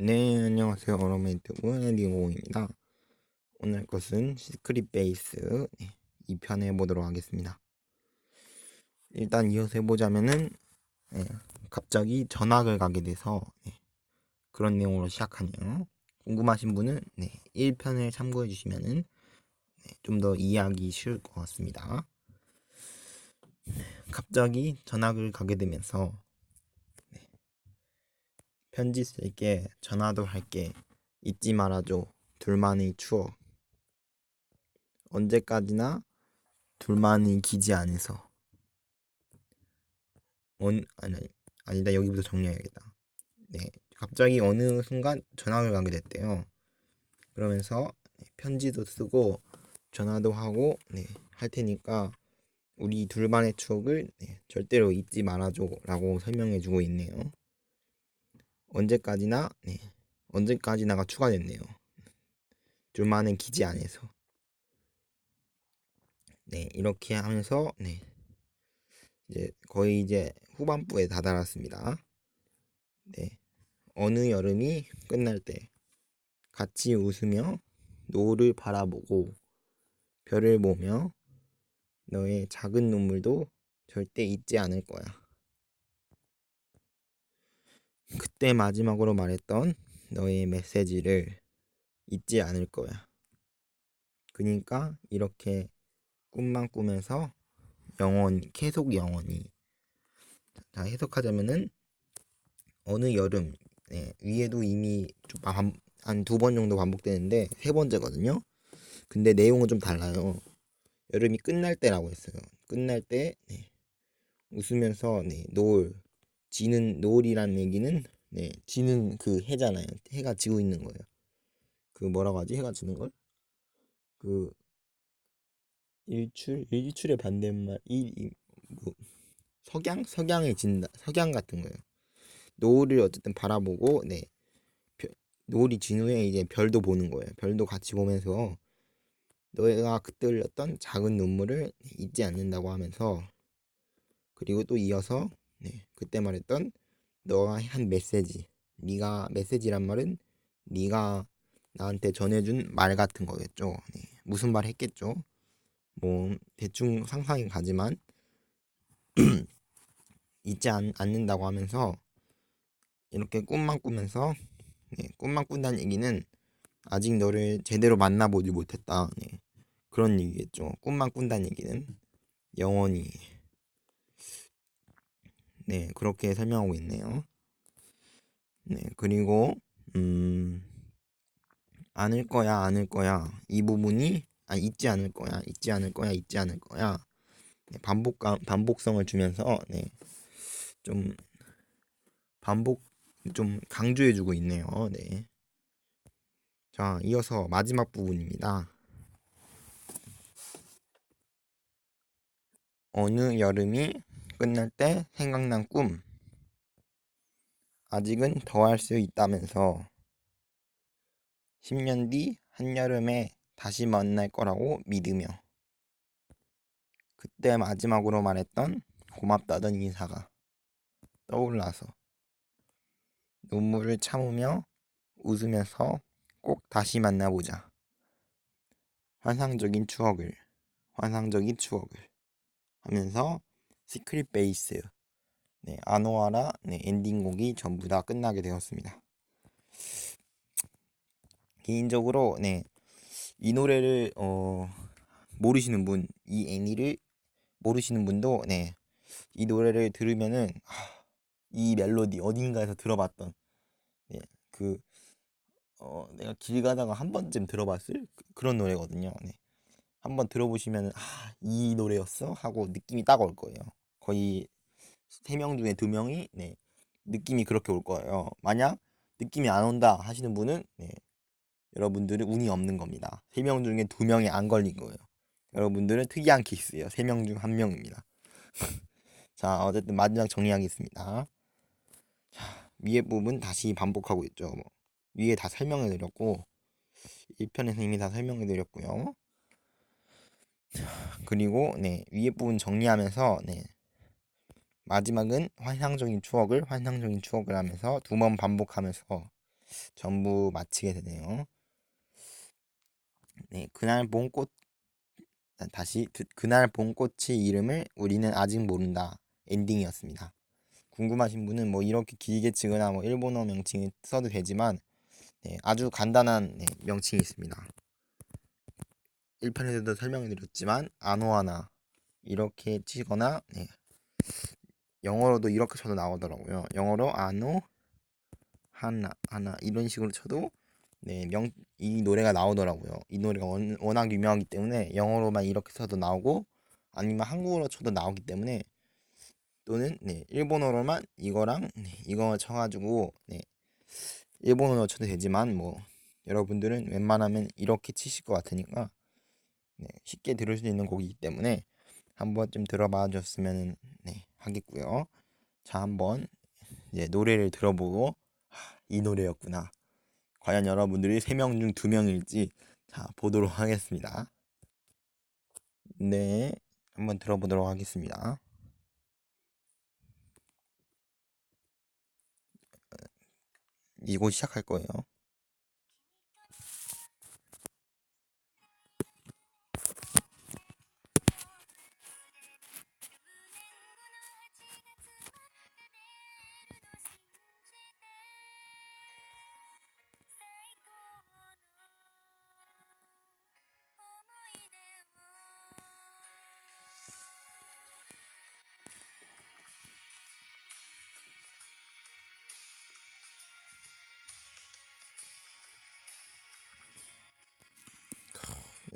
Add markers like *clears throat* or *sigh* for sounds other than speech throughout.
네, 안녕하세요. 어로메이트부 엔딩공입니다. 오늘 것은 시크릿 베이스 네, 2편 해보도록 하겠습니다. 일단 이어서 해보자면은 네, 갑자기 전학을 가게 돼서 네, 그런 내용으로 시작하네요. 궁금하신 분은 네, 1편을 참고해 주시면은 네, 좀더 이해하기 쉬울 것 같습니다. 갑자기 전학을 가게 되면서 편지 쓸게 전화도 할게 잊지 말아줘. 둘만의 추억. 언제까지나 둘만의 기지 안에서. 원 아니 아니다. 여기부터 정리해야겠다. 네. 갑자기 어느 순간 전화를 가게 됐대요. 그러면서 편지도 쓰고 전화도 하고 네, 할 테니까 우리 둘만의 추억을 네, 절대로 잊지 말아줘라고 설명해주고 있네요. 언제까지나 네. 언제까지나가 추가됐네요. 둘만의 기지 안에서 네 이렇게 하면서 네 이제 거의 이제 후반부에 다다랐습니다. 네 어느 여름이 끝날 때 같이 웃으며 노을을 바라보고 별을 보며 너의 작은 눈물도 절대 잊지 않을 거야. 그때 마지막으로 말했던 너의 메시지를 잊지 않을 거야. 그니까 이렇게 꿈만 꾸면서 영원히 계속 영원히 자 해석하자면은 어느 여름 네, 위에도 이미 한 두 번 정도 반복되는데 세 번째거든요. 근데 내용은 좀 달라요. 여름이 끝날 때라고 했어요. 끝날 때 네, 웃으면서 네, 노을 지는 노을이라는 얘기는 네, 지는 그 해잖아요. 해가 지고 있는 거예요. 그 뭐라고 하지? 해가 지는 걸? 그 일출 일출의 반대말 이 뭐 석양 석양이 진다 석양 같은 거예요. 노을을 어쨌든 바라보고 네 별, 노을이 진 후에 이제 별도 보는 거예요. 별도 같이 보면서 너가 그때 흘렸던 작은 눈물을 잊지 않는다고 하면서 그리고 또 이어서 네, 그때 말했던 너가 한 메시지 네가 메시지란 말은 네가 나한테 전해준 말 같은 거겠죠. 네, 무슨 말 했겠죠? 뭐 대충 상상이 가지만 *clears throat* 잊지 않, 않는다고 하면서 이렇게 꿈만 꾸면서 네, 꿈만 꾼다는 얘기는 아직 너를 제대로 만나보지 못했다. 네, 그런 얘기겠죠. 꿈만 꾼다는 얘기는 영원히 네, 그렇게 설명하고 있네요. 네, 그리고 음, 않을 거야, 않을 거야. 이 부분이 아, 잊지 않을 거야, 잊지 않을 거야, 잊지 않을 거야. 네, 반복 반복성을 주면서 네, 좀 반복 좀 강조해주고 있네요. 네. 자, 이어서 마지막 부분입니다. 어느 여름이 끝날 때 생각난 꿈. 아직은 더 할 수 있다면서 10년 뒤 한여름에 다시 만날 거라고 믿으며 그때 마지막으로 말했던 고맙다던 인사가 떠올라서 눈물을 참으며 웃으면서 꼭 다시 만나보자. 환상적인 추억을, 환상적인 추억을 하면서 시크릿 베이스 네, 아노아라 네, 엔딩곡이 전부 다 끝나게 되었습니다. 개인적으로 네, 이 노래를 어, 모르시는 분, 이 애니를 모르시는 분도 네, 이 노래를 들으면은 하, 이 멜로디 어딘가에서 들어봤던 네, 그 어, 내가 길 가다가 한 번쯤 들어봤을 그, 그런 노래거든요. 네. 한번 들어보시면 아, 이 노래였어 하고 느낌이 딱 올 거예요. 거의 세 명 중에 두 명이 네, 느낌이 그렇게 올 거예요. 만약 느낌이 안 온다 하시는 분은 네, 여러분들은 운이 없는 겁니다. 세 명 중에 두 명이 안 걸린 거예요. 여러분들은 특이한 케이스예요. 세 명 중 한 명입니다. *laughs* 자, 어쨌든 마지막 정리하겠습니다. 자, 위에 부분 다시 반복하고 있죠. 뭐, 위에 다 설명해 드렸고 1편에서 이미 다 설명해 드렸고요. 그리고 네, 위에 부분 정리하면서 네, 마지막은 환상적인 추억을 환상적인 추억을 하면서 두 번 반복하면서 전부 마치게 되네요. 네, 그날 본 꽃, 아, 다시 드- 그날 본 꽃의 이름을 우리는 아직 모른다. 엔딩이었습니다. 궁금하신 분은 뭐 이렇게 길게 치거나 뭐 일본어 명칭을 써도 되지만 네, 아주 간단한 네, 명칭이 있습니다. 1편에서도 설명을 드렸지만 아노하나 이렇게 치거나 네, 영어로도 이렇게 쳐도 나오더라고요. 영어로 아노 하나 하나 이런 식으로 쳐도 네, 명, 이 노래가 나오더라고요. 이 노래가 원, 워낙 유명하기 때문에 영어로만 이렇게 쳐도 나오고 아니면 한국어로 쳐도 나오기 때문에 또는 네, 일본어로만 이거랑 네, 이거 쳐가지고 네, 일본어로 쳐도 되지만 뭐 여러분들은 웬만하면 이렇게 치실 것 같으니까 네, 쉽게 들을 수 있는 곡이기 때문에 한번 좀 들어봐 줬으면 네, 하겠고요. 자, 한번 이제 노래를 들어보고 하, 이 노래였구나. 과연 여러분들이 3명 중 2명일지 자, 보도록 하겠습니다. 네, 한번 들어보도록 하겠습니다. 이곳 시작할 거예요.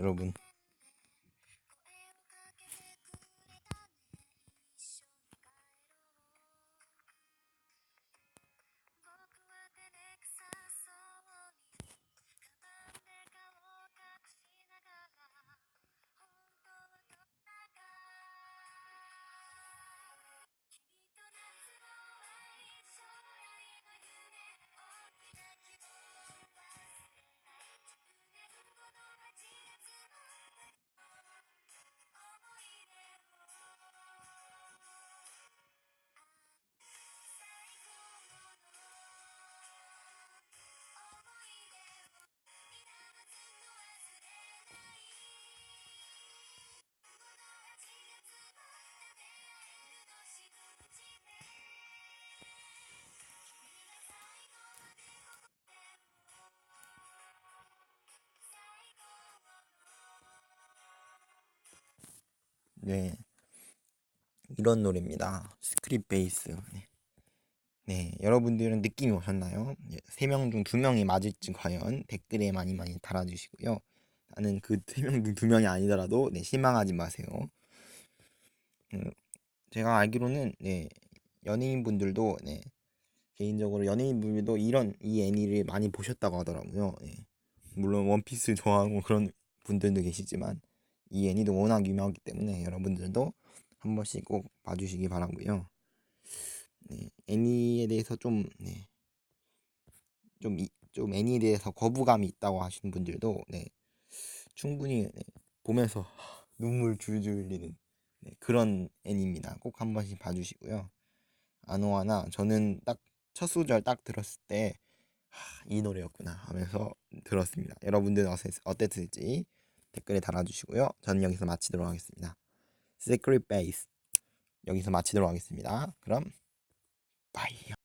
여 네. 이런 노래입니다. 스크립 베이스. 네. 네, 여러분들은 느낌이 오셨나요? 네, 3명 중 2명이 맞을지 과연 댓글에 많이 많이 달아주시고요. 나는 그 3명 중 2명이 아니더라도 네, 실망하지 마세요. 음, 제가 알기로는 네, 연예인분들도 네, 개인적으로 연예인분들도 이런 이 애니를 많이 보셨다고 하더라고요. 네. 물론 원피스 좋아하고 그런 분들도 계시지만 이 애니도 워낙 유명하기 때문에 여러분들도 한 번씩 꼭 봐주시기 바라고요. 네, 애니에 대해서 좀, 네, 좀, 이, 좀 애니에 대해서 거부감이 있다고 하시는 분들도 네, 충분히 네, 보면서 *laughs* 눈물 줄줄 흘리는 네, 그런 애니입니다. 꼭 한 번씩 봐주시고요. 아노하나 저는 딱 첫 소절 딱 들었을 때 이 노래였구나 하면서 들었습니다. 여러분들은 어땠을지 댓글에 달아주시고요. 저는 여기서 마치도록 하겠습니다. Secret Base 여기서 마치도록 하겠습니다. 그럼 바이.